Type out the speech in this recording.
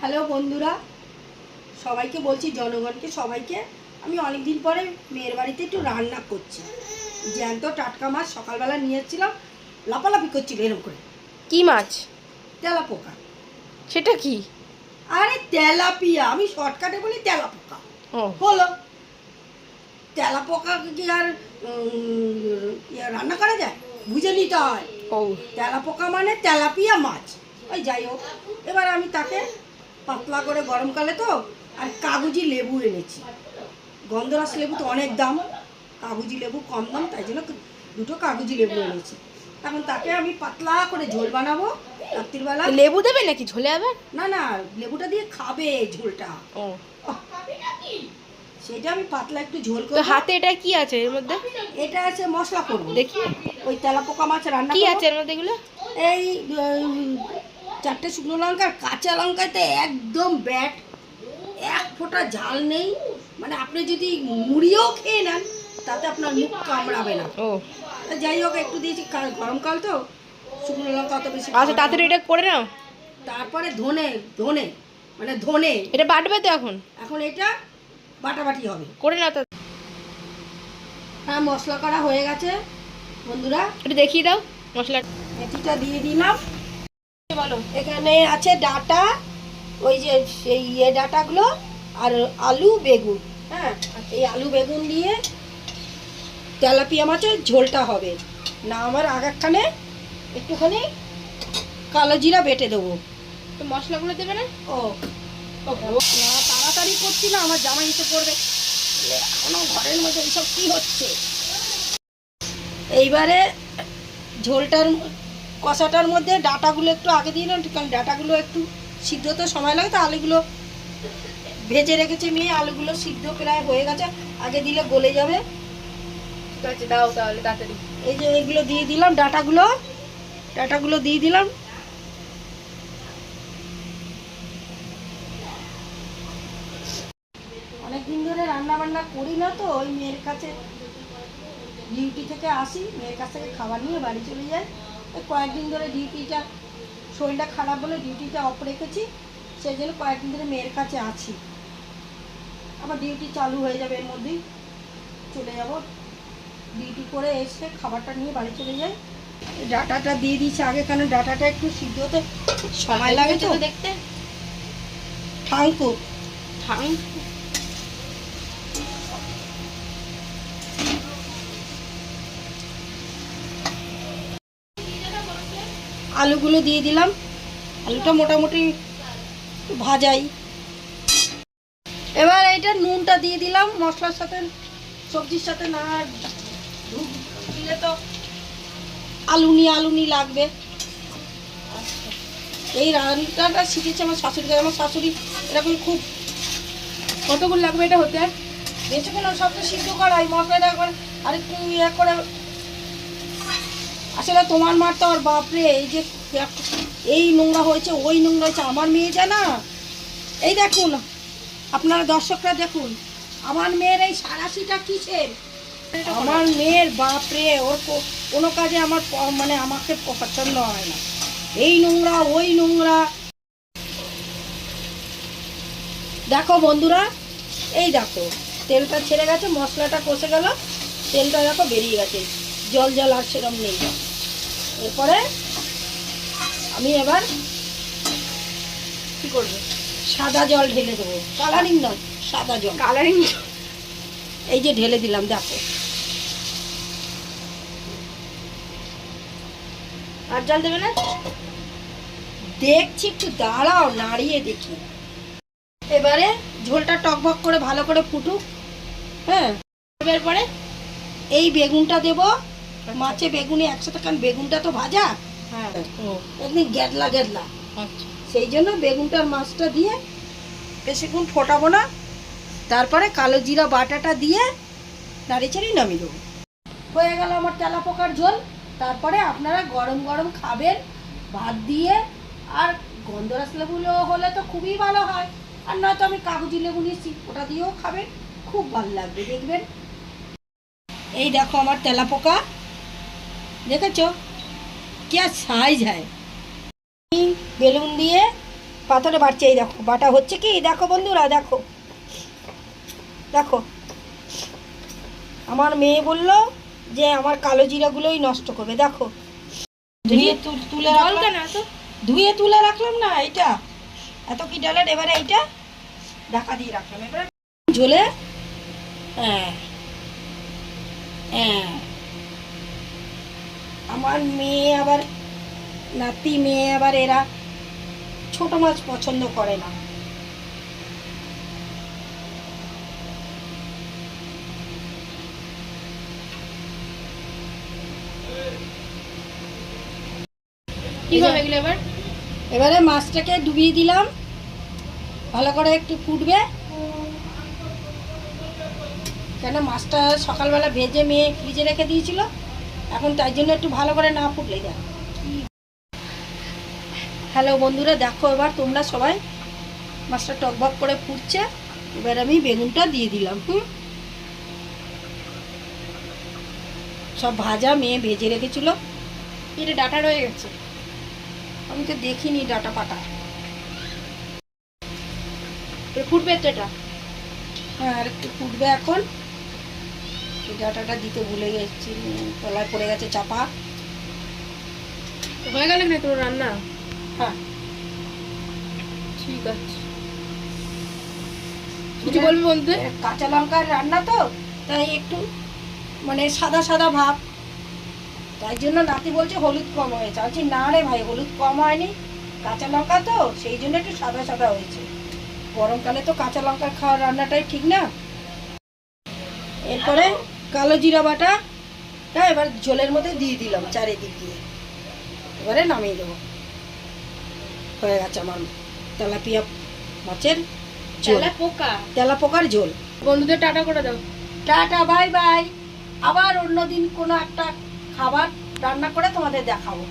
Hello বন্ধুরা সবাইকে বলছি জনগণকে সবাইকে আমি অনেক দিন পরে মেয়ের বাড়িতে একটু রান্না করছি। জ্যান্ত টাটকা মাছ সকালবেলা নিয়ে এসেছিলাম লাপালাপি করছিল এরকম করে। কি মাছ? তেলা পোকা সেটা কি? আরে তেলাপিয়া আমি শর্টকাটে বলি তেলা পোকা হলো। তেলা পোকা কি আর ইয়ে রান্না করা যায়? বুঝে নিতে হয়। তেলা পোকা মানে তেলাপিয়া মাছ। ওই যাই হোক এবার আমি তাকে পাতলা করে গরমকালে তো আর কাগজি লেবু এনেছি। গন্ধরাস লেবু তো অনেক দাম কাগজি লেবু কম দাম তাই জন্য দুটো কাগজি লেবু এনেছি। এখন তাকে আমি পাতলা করে ঝোল বানাবো রাত্রিবেলা। লেবু দেবে নাকি ঝোলে আবার? না না লেবুটা দিয়ে খাবে ঝোলটা। ও। সেটা আমি পাতলা একটু ঝোল করব। হাতে এটা কি আছে এর মধ্যে? এটা আছে মশলা করব। দেখি। ওই তেলা পোকা মাছ রান্না কি আছে এর মধ্যে এগুলো? এই চারটে শুকনো লঙ্কা আর কাঁচা লঙ্কাতে একদম ব্যাট। এক ফোঁটা ঝাল নেই। মানে আপনি যদি মুড়িও খেয়ে নেন তাতে আপনার মুখ কামড়াবে না। ও। যাই হোক একটু দিয়েছি গরমকাল তো শুকনো লঙ্কা অত বেশি আচ্ছা তাড়াতাড়ি এটা করে নাও। তারপরে ধনে ধনে মানে ধনে। এটা বাটবে তো এখন? এখন এটা বাটাবাটি হবে। করে নাও তো। হ্যাঁ মশলা করা হয়ে গেছে। বন্ধুরা একটু দেখিয়ে দাও মশলা মেথিটা দিয়ে দিলাম। বলো? এখানে আছে ডাটা ওই যে সেই ইয়ে ডাটাগুলো আর আলু বেগুন হ্যাঁ? এই আলু বেগুন দিয়ে তেলাপিয়া মাছের ঝোলটা হবে। না আমার আগাখানে একটুখানি কালো জিরা বেটে দেবো। তো মশলাগুলো দেবে না? ও তাড়াতাড়ি করছি না আমার জামা এসে পড়বে। এখনও ঘরের মধ্যে এইসব কী হচ্ছে? এইবারে ঝোলটার কষাটার মধ্যে ডাটাগুলো একটু আগে দিয়ে দিলাম কারণ ডাটাগুলো একটু সিদ্ধ তো সময় লাগে তো আলুগুলো ভেজে রেখেছি মেয়ে আলুগুলো সিদ্ধ প্রায় হয়ে গেছে আগে দিলে গলে যাবে। ঠিক আছে দাও তাহলে তাড়াতাড়ি এই যে এগুলো দিয়ে দিলাম ডাটাগুলো। ডাটাগুলো দিয়ে দিলাম। অনেকদিন ধরে রান্না বান্না করি না তো ওই মেয়ের কাছে ডিউটি থেকে আসি মেয়ের কাছ থেকে খাবার নিয়ে বাড়ি চলে যাই। কয়েকদিন ধরে ডিউটিটা শরীরটা খারাপ বলে ডিউটিটা অফ রেখেছি সেই জন্য কয়েকদিন ধরে মেয়ের কাছে আছি। আবার ডিউটি চালু হয়ে যাবে এর মধ্যেই। চলে যাব। ডিউটি করে এসে খাবারটা নিয়ে বাড়ি চলে যাই। ডাটাটা দিয়ে দিয়েছি আগে কেন ডাটাটা একটু সিদ্ধ হতে সময় লাগে তো। দেখতে? ঠাঙ্কু ঠাং আলুগুলো দিয়ে দিলাম। আলুটা মোটামুটি ভাজাই। এবার এইটা নুনটা দিয়ে দিলাম, মশলার সাথে, সবজির সাথে না দিলে তো আলুনি আলুনি লাগবে। এই রান্নাটা শিখেছে আমার শাশুড়ি আমার শাশুড়ি এরকম খুব কতক্ষণ লাগবে এটা হতে? বেশিক্ষণ সব তো সিদ্ধ করা এই মশলাটা একবার আর একটু ইয়ে করে আসলে তোমার মার তো আর বাপরে এই যে এই নোংরা হয়েছে, ওই নোংরা হয়েছে, আমার মেয়ে জানা এই দেখুন, আপনারা দর্শকরা দেখুন, আমার মেয়ের এই সারাশিটা কিসের? আমার মেয়ের বাপরে ওর কোনো কাজে আমার মানে আমাকে পছন্দ হয় না। এই নোংরা, ওই নোংরা। দেখো বন্ধুরা, এই দেখো, তেলটা ছেড়ে গেছে, মশলাটা কষে গেল, তেলটা দেখো বেরিয়ে গেছে, জল জল আর সেরম নেই। এরপরে আমি এবার কি করবে? সাদা জল ঢেলে দেবো। কালারিং নয় সাদা জল। কালারিং এই যে ঢেলে দিলাম দেখো। আর জল দেবে না? দেখছি একটু দাঁড়াও নাড়িয়ে দেখি। এবারে ঝোলটা টকবক করে ভালো করে ফুটুক হ্যাঁ? এর পরে এই বেগুনটা দেবো মাছে বেগুনে একসাথে কারণ বেগুনটা তো ভাজা। হ্যাঁ। ও একদিন গ্যাদলা গ্যাদলা। আচ্ছা। সেই জন্য বেগুনটার মাছটা দিয়ে বেশিক্ষণ ফোটাবো না। তারপরে কালো জিরা বাটাটা দিয়ে নাড়ি চাড়ি নামিয়ে দেবো। হয়ে গেল আমার তেলা পোকার ঝোল। তারপরে আপনারা গরম গরম খাবেন ভাত দিয়ে। আর গন্ধরাস লেবুগুলো হলে তো খুবই ভালো হয়। আর নয়তো আমি কাগজি লেবু নিয়েছি ওটা দিয়েও খাবেন। খুব ভালো লাগবে দেখবেন। এই দেখো আমার তেলা পোকা দেখেছ क्या সাইজ হয় বেলুন দিয়ে পাথরে বাড়ছে এই দেখো বাটা হচ্ছে কি দেখো বন্ধুরা দেখো দেখো আমার মেয়ে বলল যে আমার কালো জিরাগুলোই নষ্ট করবে দেখো ধুয়ে তুলে রাখলাম। ধুয়ে তুলে রাখলাম না এইটা। এত কি ডালের? এবারে এইটা ঢাকা দিয়ে রাখলাম। এবারে ঝোলে হ্যাঁ হ্যাঁ। আমার মেয়ে আবার নাতি মেয়ে আবার এরা ছোট মাছ পছন্দ করে না। এবারে মাছটাকে ডুবিয়ে দিলাম। ভালো করে একটু ফুটবে। কেন মাছটা সকালবেলা ভেজে মেয়ে ফ্রিজে রেখে দিয়েছিল? এখন তাই জন্য একটু ভালো করে না ফুটলে দেখ হ্যালো বন্ধুরা, দেখো এবার তোমরা সবাই মাছটা টকবক করে ফুটছে। এবার আমি বেগুনটা দিয়ে দিলাম, হুম? সব ভাজা, মেয়ে ভেজে রেখেছিল। এটা ডাটা রয়ে গেছে। আমি তো দেখিনি ডাটা পাটা ফুটবে তো এটা? হ্যাঁ আর একটু ফুটবে এখন। দিতে ভুলে গেছি তলায় পড়ে গেছে চাপা। হয়ে গেল না তোর রান্না? হ্যাঁ। ঠিক আছে। কিছু বলবি বলতে? কাঁচা লঙ্কার রান্না তো তাই একটু মানে সাদা সাদা ভাব। তাই জন্য নাতি বলছে হলুদ কম হয়েছে। আমি না রে ভাই হলুদ কম হয়নি। কাঁচা লঙ্কা তো সেই জন্য একটু সাদা সাদা হয়েছে। গরমকালে তো কাঁচা লঙ্কা খাওয়ার রান্নাটাই ঠিক না? এরপরে কালো জিরা বাটা হ্যাঁ এবার ঝোলের মধ্যে দিয়ে দিলাম চারিদিক দিয়ে। এবারে নামিয়ে দেবো। হয়ে গেছে আমার তেলাপিয়া মাছের ঝোল। তেলা পোকা? তেলা পোকার ঝোল। বন্ধুদের টাটা করে দাও। টাটা বাই বাই। আবার অন্যদিন কোনো একটা খাবার রান্না করে তোমাদের দেখাবো।